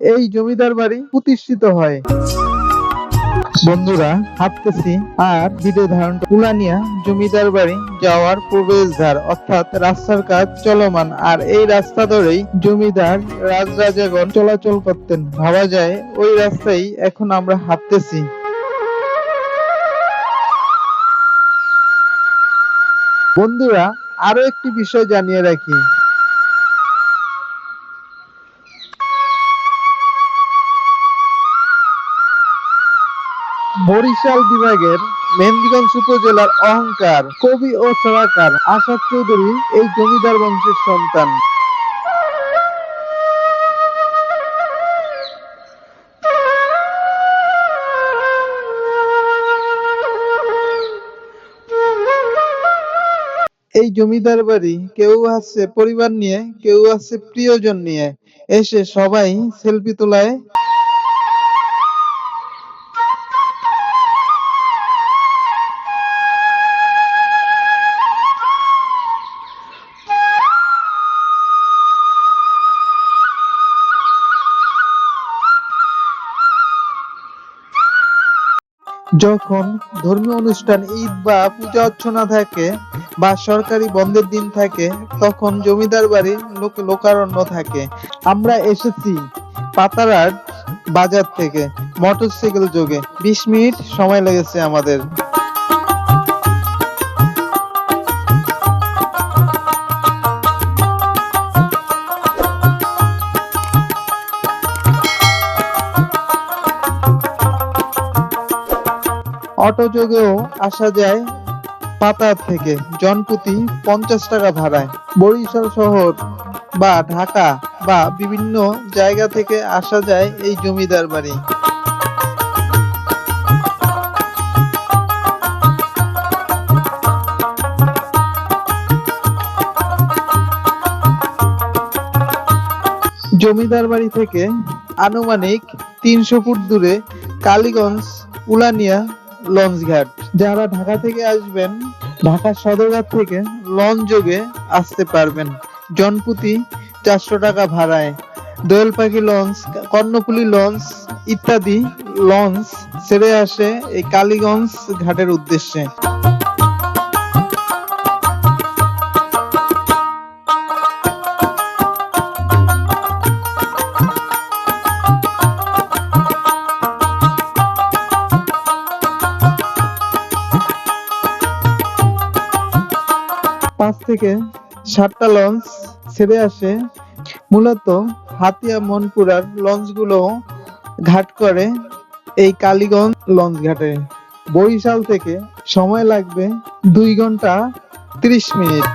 এই জমিদার বাড়ি প্রতিষ্ঠিত হয়। বন্ধুরা হাঁটতেছি আর ভিডিও ধারণ উলানিয়া জমিদার বাড়ি যাওয়ার প্রবেশদ্বার, অর্থাৎ রাস্তার কাজ চলমান। আর এই রাস্তা ধরেই জমিদার রাজরাজাগণ চলাচল করতেন। ভাবা যায়, ওই রাস্তায় এখন আমরা হাঁটতেছি। বন্ধুরা, আরও একটি বিষয় জানিয়ে রাখি। বরিশাল বিভাগের মেহেন্দিগঞ্জ উপজেলার অহংকার, কবি ও সরাকার আসাদ চৌধুরী এই জমিদার বংশের সন্তান। এই জমিদার বাড়ি কেউ আছে পরিবার নিয়ে, কেউ আছে প্রিয়জন নিয়ে। এসে সবাই সেলফি তোলায় যখন ধর্মীয় অনুষ্ঠান, ঈদ বা পূজা অর্চনা থাকে বা সরকারি বন্ধের দিন থাকে, তখন জমিদার বাড়ির লোক, লোকারণ্য থাকে। আমরা এসেছি পাতারার বাজার থেকে, মোটরসাইকেল যোগে। বিশ মিনিট সময় লেগেছে আমাদের। অটো যোগেও আসা যায় পাতার থেকে। জনপ্রতি পঞ্চাশ টাকা ভাড়ায়। বরিশাল শহর বা ঢাকা বা বিভিন্ন জায়গা থেকে আসা যায় এই জমিদার বাড়ি। জমিদার বাড়ি থেকে আনুমানিক তিনশো ফুট দূরে কালীগঞ্জ, উলানিয়া লঞ্চ ঘাট যারা ঢাকা থেকে আসবেন ঢাকা সদরঘাট থেকে লঞ্চ যোগে আসতে পারবেন। জনপ্রতি চারশো টাকা ভাড়ায়। দোয়েল পাখি লঞ্চ কর্ণপুলি লঞ্চ ইত্যাদি লঞ্চ ছেড়ে আসে এই কালীগঞ্জ ঘাটের উদ্দেশ্যে। পাঁচ থেকে সাতটা লঞ্চ ছেড়ে আসে। মূলত হাতিয়া মনপুরার লঞ্চগুলো ঘাট করে এই কালীগঞ্জ লঞ্চ ঘাটে। বরিশাল থেকে সময় লাগবে দুই ঘণ্টা ত্রিশ মিনিট।